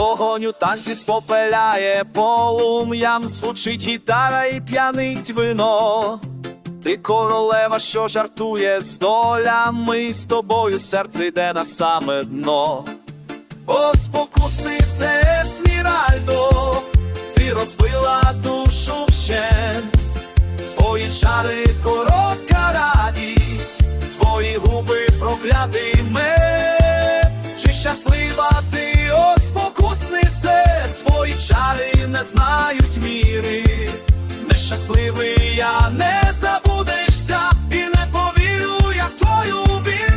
тобою танці спопеляє, полум'ям звучить гітара і п'янить вино. Ти королева, що жартує з долями, з тобою серце йде на саме дно. О, спокуснице Есміральдо, ти розбила душу вщент. Твої чари коротка радість, твої губи проклятий мед. Чи щаслива ти, не знають міри. Нещасливий я не забудешся і не повірю я в твою вірність.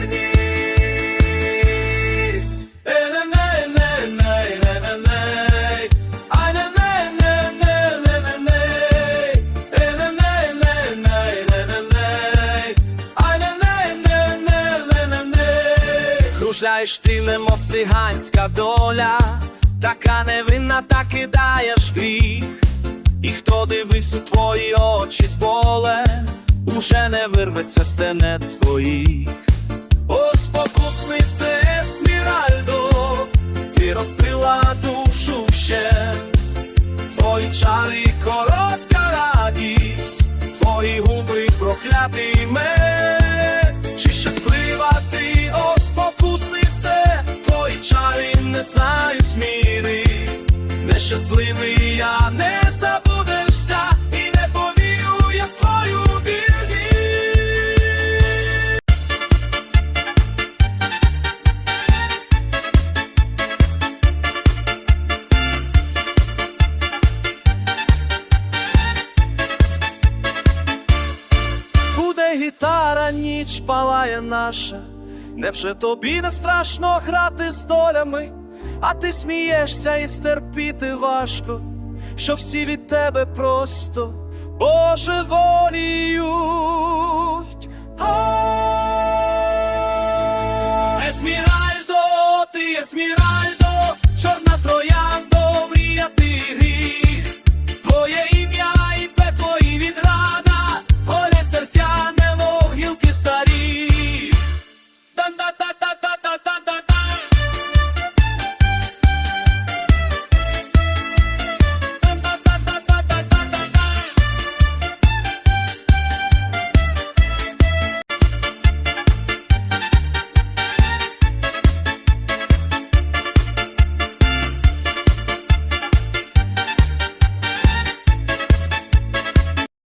Кружляєш ти, немов циганська доля, така невинна, та кидаєш гріх. І хто дивився твої очі з болем, уже не вирветься з тенет твоїх. О, спокуснице Есміральдо, ти розбила душу ще. Твої чари коротка радість, твої губи проклятий мед. Нещасливий я не забудешся і не повірю твою вірність. Буде гітара, ніч палає наша. Невже тобі не страшно грати з долями, а ти смієшся і стерпіти важко, що всі від тебе просто божеволіють. А, Есміральдо, ти Есміральдо.